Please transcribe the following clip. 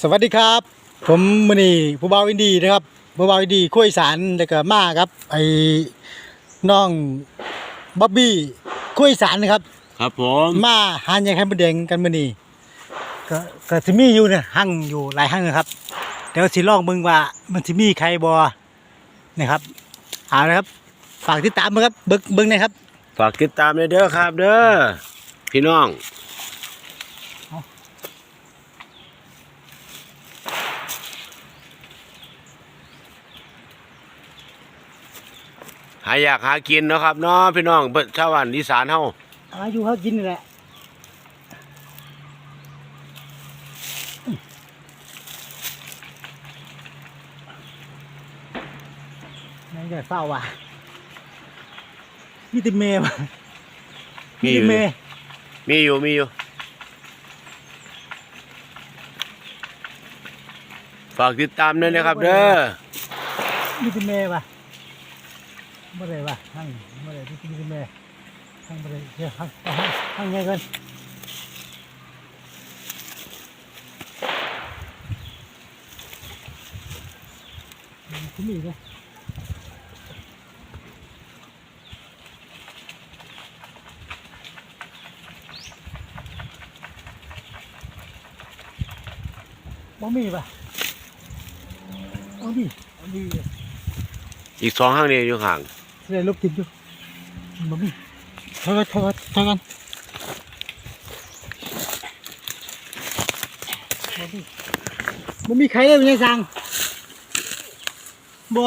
สวัสดีครับ ผมมณีผู้บ่าวอินดีนะครับผู้บ่าวอินดีคุยสารแล้วก็มาครับ ไอ้น้องบ๊อบบี้คุยสารนะครับ ครับผมมาหานยายไข่มดแดงกันมื้อนี้ก็ก็สิมีอยู่เนี่ยหั่งอยู่หลายหั่งนะครับเดี๋ยวสิลองเบิ่งว่า มันสิมีใครบ่นะครับเอาละครับ ฝากติดตามนะครับเบิ่งเบิ่งหนะครับ ฝากติดตามเลยเด้อครับ เด้อพี่น้อง เอา หาอยากหากินเนาะครับเนาะพี่น้องเบิ่ชาวบ้านอีสานเฮาอาอยู่เขากินนี่แหละนั่นจะเศร้าว่ะนี่ติเมย์ว่ะมีนี่อติยู่เมย์มีอยู่มีอยู่ฝากติดตามด้วยนะครับเด้อนี่ติเมย์ว่ะ เมื่อไรว่ะหั่งเมื่อไรที่นี่ติเมย์หั่งเมื่อไรเดี๋ยวหั่งเอาหั่งหั่งไงกันคุณมีเลยบ่มีป่ะเอาดิเอาดิอีกสองห้างนี้อยู่ห่าง เรียลบกติดอยู่บ่มีถอยถอยถอยกันบ่มีบ่มีใครเลยไม่ใช่สั่งบ่